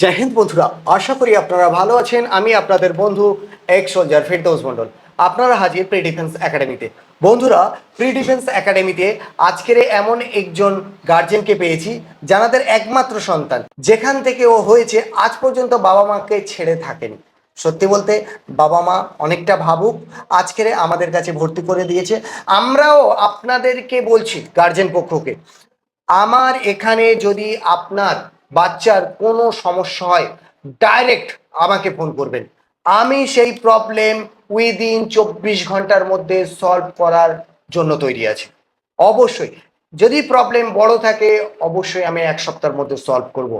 জয় হিন্দ বন্ধুরা, আশা করি আপনারা ভালো আছেন। আমি আপনাদের বন্ধু এক সোলজার ফেরদৌস মন্ডল আপনারা হাজির প্রি ডিফেন্স একাডেমিতে বন্ধুরা প্রি ডিফেন্স একাডেমিতে আজকের এমন একজন গার্জেনকে পেয়েছি যানাদের একমাত্র সন্তান। যেখান থেকে ও হয়েছে, আজ পর্যন্ত বাবা মাকে ছেড়ে থাকেনি। সত্যি বলতে, বাবা মা অনেকটা ভাবুক, আজকের আমাদের কাছে ভর্তি করে দিয়েছে। আমরাও আপনাদেরকে বলছি গার্জেন পক্ষকে, আমার এখানে যদি আপনার বাচ্চার কোনো সমস্যা হয় ডাইরেক্ট আমাকে ফোন করবেন। আমি সেই প্রবলেম উইদিন চব্বিশ ঘণ্টার মধ্যে সলভ করার জন্য তৈরি আছি। অবশ্যই, যদি প্রবলেম বড় থাকে, অবশ্যই আমি এক সপ্তাহের মধ্যে সলভ করব।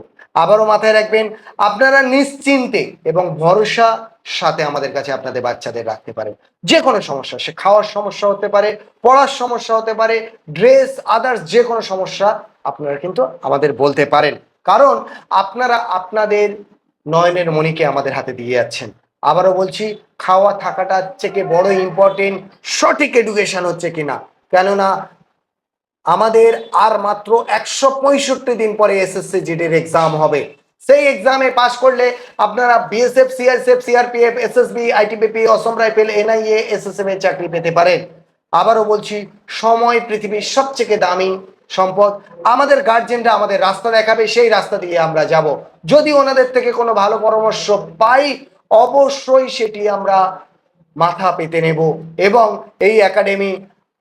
আবারও মাথায় রাখবেন, আপনারা নিশ্চিন্তে এবং ভরসা সাথে আমাদের কাছে আপনাদের বাচ্চাদের রাখতে পারেন। যে কোনো সমস্যা, সে খাওয়ার সমস্যা হতে পারে, পড়ার সমস্যা হতে পারে ড্রেস আদার্স যে কোনো সমস্যা, আপনারা কিন্তু আমাদের বলতে পারেন। কারণ আপনারা আপনাদের নয়নের মণিকে আমাদের হাতে দিয়ে যাচ্ছেন। আবারও বলছি, খাওয়া থাকাটা থেকে বড় ইম্পর্টেন্ট সঠিক এডুকেশন হচ্ছে কিনা। কেননা আমাদের আর মাত্র একশো পঁয়ষট্টি দিন পরে এসএসসি জিডির এক্সাম হবে। সেই এক্সামে পাশ করলে আপনারা BSF CRSF CRPF SSB ITBP Assam rifle NIA SSM এর চাকরি পেতে পারেন। আবারও বলছি, সময় পৃথিবীর সবচেয়ে দামি সম্পদ, আমাদের গার্জেনরা আমাদের রাস্তা দেখাবে, সেই রাস্তা দিয়ে আমরা যাব। যদি ওনাদের থেকে কোনো ভালো পরামর্শ পাই, অবশ্যই সেটি আমরা মাথা পেতে নেব এবং এই একাডেমি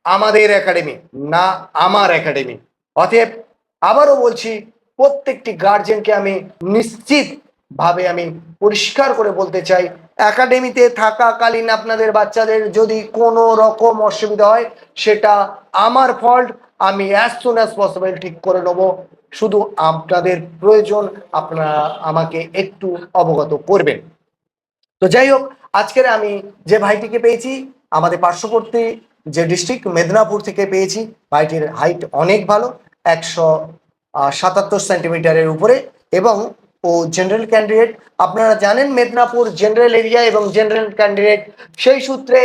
আমাদের একাডেমি না আমার একাডেমি অতএব আবারও বলছি, প্রত্যেকটি গার্জেনকে আমি নিশ্চিত ভাবে আমি পরিষ্কার করে বলতে চাই একাডেমিতে থাকাকালীন আপনাদের বাচ্চাদের যদি কোনো রকম অসুবিধা হয়, সেটা আমার ফল্ট আমি অ্যাজ সুন অ্যাজ পসিবল ঠিক করে নেব। শুধু আপনাদের প্রয়োজন, আপনারা আমাকে একটু অবগত করবেন। তো যাই হোক, আজকের আমি যে ভাইটিকে পেয়েছি, আমাদের পার্শ্ববর্তী যে ডিস্ট্রিক্ট মেদিনীপুর থেকে পেয়েছি, ভাইটির হাইট অনেক ভালো, একশো সাতাত্তর সেন্টিমিটারের উপরে এবং ও জেনারেল ক্যান্ডিডেট আপনারা জানেন মেদিনীপুর জেনারেল এরিয়া এবং জেনারেল ক্যান্ডিডেট সেই সূত্রে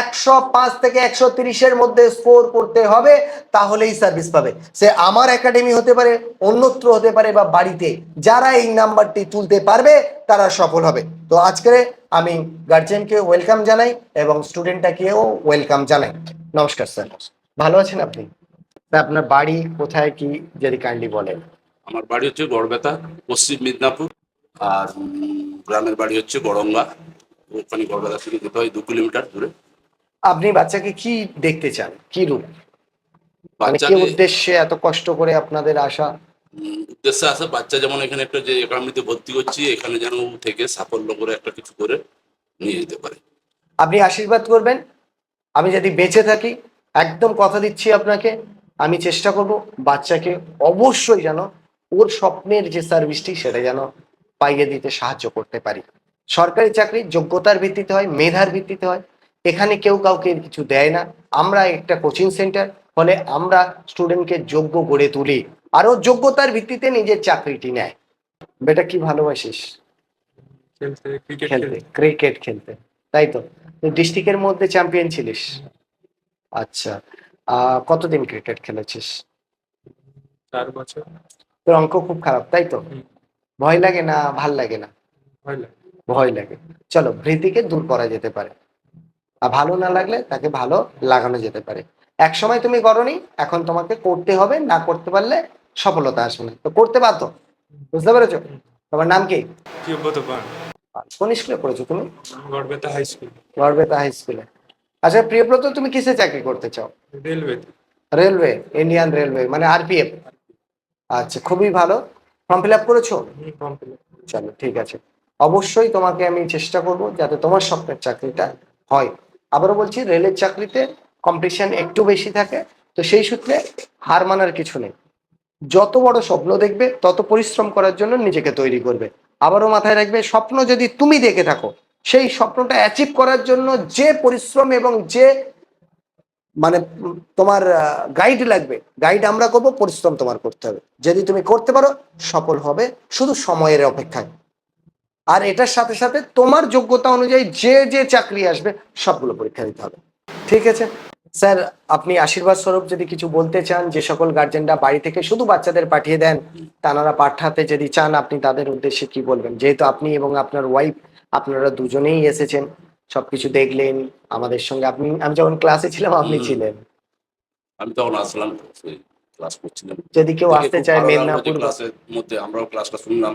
একশো পাঁচ থেকে একশো তিরিশের মধ্যে স্কোর করতে হবে, তাহলেই সার্ভিস পাবে। সে আমার একাডেমি হতে পারে, অন্যত্র হতে পারে বা বাড়িতে। যারা এই নাম্বারটি তুলতে পারবে, তারা সফল হবে। তো আজকে আমি গার্জেনকে ওয়েলকাম জানাই এবং স্টুডেন্টটাকেও ওয়েলকাম জানাই। নমস্কার স্যার ভালো আছেন আপনি? আপনার বাড়ি কোথায় কি যদি কাইন্ডলি বলেন। আমার বাড়ি হচ্ছে গড়বেতা পশ্চিম মিদনাপুর আর গ্রামের বাড়ি হচ্ছে বড়ঙ্গা। ওখানে গড়বেতা থেকে যেতে হয় দু কিলোমিটার দূরে। আপনি বাচ্চাকে কি দেখতে চান? কি রূপ? মানে কি উদ্দেশ্যে এত কষ্ট করে আপনাদের আসা? উদ্দেশ্যে আসা বাচ্চা যেমন এখানে একটা যে একাডেমিতে ভর্তি করছি এখানে যেন থেকে সাফল্য করে একটা কিছু করে নিয়ে যেতে পারে। আপনি আশীর্বাদ করবেন। আমি যদি বেঁচে থাকি একদম কথা দিচ্ছি আপনাকে আমি চেষ্টা করব বাচ্চাকে অবশ্যই যেন ওর স্বপ্নের যে সার্ভিসটি সেটা যেন পাইয়ে দিতে সাহায্য করতে পারি। সরকারি চাকরি যোগ্যতার ভিত্তিতে হয় মেধার ভিত্তিতে হয়। এখানে কেউ কাউকে কিছু দেয় না। আমরা একটা কোচিং সেন্টার ফলে আমরা স্টুডেন্টকে যোগ্য গড়ে তুলি। আরও যোগ্যতার ভিত্তিতে নিজের চাকরিটি নেয়। বেটা কি ভালোবাসিস? খেলতে ক্রিকেট খেলতে তাই তো? ডিস্ট্রিক্টের মধ্যে চ্যাম্পিয়ন ছিলিস। আচ্ছা। আহ, কতদিন ক্রিকেট খেলেছিস? চার বছর। তোর অঙ্ক খুব খারাপ তাই তো? ভয় লাগে না ভালো লাগে না? ভয় লাগে। চলো ভীতিকে দূর করা যেতে পারে। আর ভালো না লাগলে তাকে ভালো লাগানো যেতে পারে। এক সময় তুমি করনি এখন তোমাকে করতে হবে না করতে পারলে সফলতা আসবে না। তো করতে বাধ্য বুঝতে পেরেছ? তোমার নাম কি? কোন স্কুলে পড়েছো তুমি? Garbeta high school. Garbeta high স্কুলে। আচ্ছা প্রিয়ব্রত তুমি কিসে চাকরি করতে চাও? রেলওয়ে রেলওয়ে ইন্ডিয়ান রেলওয়ে মানে আরপিএফ। আচ্ছা খুবই ভালো। ফর্ম ফিল আপ করেছ? চলো ঠিক আছে। অবশ্যই তোমাকে আমি চেষ্টা করব যাতে তোমার স্বপ্নের চাকরিটা হয়। আবারও বলছি রেলের চাকরিতে কম্পিটিশন একটু বেশি থাকে তো সেই সূত্রে হার মানার কিছু নেই। যত বড় স্বপ্ন দেখবে তত পরিশ্রম করার জন্য নিজেকে তৈরি করবে। আবারও মাথায় রাখবে স্বপ্ন যদি তুমি দেখে থাকো সেই স্বপ্নটা অ্যাচিভ করার জন্য যে পরিশ্রম এবং যে মানে তোমার গাইড লাগবে। গাইড আমরা করব, পরিশ্রম তোমার করতে হবে। যদি তুমি করতে পারো, সফল হবে, শুধু সময়ের অপেক্ষায়। আর এটার সাথে সাথে তোমার যোগ্যতা অনুযায়ী যে যে চাকরি আসবে, সবগুলো পরীক্ষা দিতে হবে। ঠিক আছে? স্যার, আপনি আশীর্বাদ স্বরূপ যদি কিছু বলতে চান, যে সকল গার্জেনরা বাড়ি থেকে শুধু বাচ্চাদের পাঠিয়ে দেন, তারা পাঠাতে যদি চান, আপনি তাদের উদ্দেশ্যে কি বলবেন? যেহেতু আপনি এবং আপনার ওয়াইফ আপনারা দুজনেই এসেছেন। সবকিছু দেখলেন আমাদের সঙ্গে। আপনি আমি যখন ক্লাসে ছিলাম আপনি ছিলেন। আমি তখন আসলাম ক্লাস করছিলাম। যদি কেউ আসতে চায় মেদিনীপুর ক্লাসের মধ্যে আমরাও ক্লাসটা শুনলাম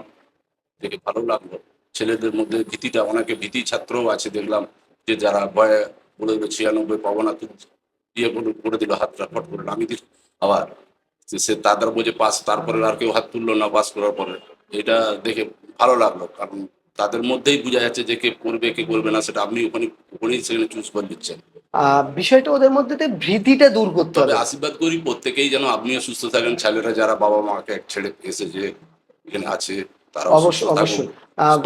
দেখে ভালো লাগল। ছেলেদের মধ্যে ভীতিটা অনেকে ভীতি ছাত্রও আছে দেখলাম যে যারা ভয়ে বলে দিল ছিয়ানব্বই পাবনা তুল ইয়ে করে করে দিল হাতটা ফট করে আমি দিল। আবার সে তাদের বোঝে পাস। তারপরে আর কেউ হাত তুললো না পাস করার পরে। এটা দেখে ভালো লাগল কারণ তাদের মধ্যেই বোঝা যাচ্ছে যে কে করবে কে করবে না সেটা আপনি ওখানে ওখানেই সেখানে চুজ করে দিচ্ছেন। বিষয়টা ওদের মধ্যে ভীতিটা দূর করতে হবে। আশীর্বাদ করি প্রত্যেকেই যেন আপনিও সুস্থ থাকেন ছেলেরা যারা বাবা মাকে এক ছেড়ে এসেছে এখানে আছে তারা অবশ্যই অবশ্যই।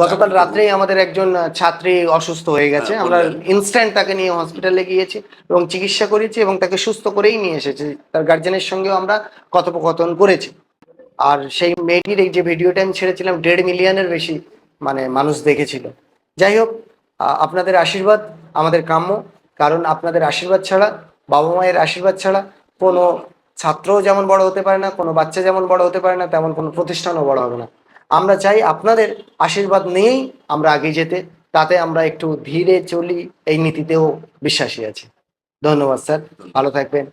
গতকাল রাত্রেই আমাদের একজন ছাত্রী অসুস্থ হয়ে গেছে হ্যাঁ, আমরা ইনস্ট্যান্ট তাকে নিয়ে হসপিটালে গিয়েছি এবং চিকিৎসা করেছি এবং তাকে সুস্থ করেই নিয়ে এসেছি। তার গার্জেনের সঙ্গেও আমরা কথোপকথন করেছি। আর সেই মেয়েটির এই যে ভিডিওটা আমি ছেড়েছিলাম দেড় মিলিয়নের বেশি মানে মানুষ দেখেছিল। যাই হোক আপনাদের আশীর্বাদ আমাদের কাম্য, কারণ আপনাদের আশীর্বাদ ছাড়া, বাবা মায়ের আশীর্বাদ ছাড়া কোনো ছাত্রও যেমন বড় হতে পারে না, কোনো বাচ্চা যেমন বড় হতে পারে না, তেমন কোনো প্রতিষ্ঠানও বড় হবে না। আমরা চাই আপনাদের আশীর্বাদ নিয়েই আমরা আগে যেতে, তাতে আমরা একটু ধীরে চলি, এই নীতিতেও বিশ্বাসী আছি। ধন্যবাদ স্যার, ভালো থাকবেন।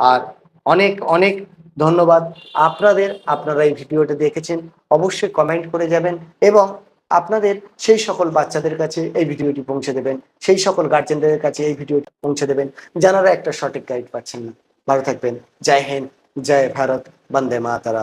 আর অনেক অনেক ধন্যবাদ। আপনাদের, আপনারা এই ভিডিওটা দেখেছেন, অবশ্যই কমেন্ট করে যাবেন এবং আপনাদের সেই সকল বাচ্চাদের কাছে এই ভিডিওটি পৌঁছে দেবেন, সেই সকল গার্জেনদের কাছে এই ভিডিওটি পৌঁছে দেবেন, যারা একটা সঠিক গাইড পাচ্ছেন না। ভালো থাকবেন। জয় হিন্দ, জয় ভারত, বন্দে মাতারাম।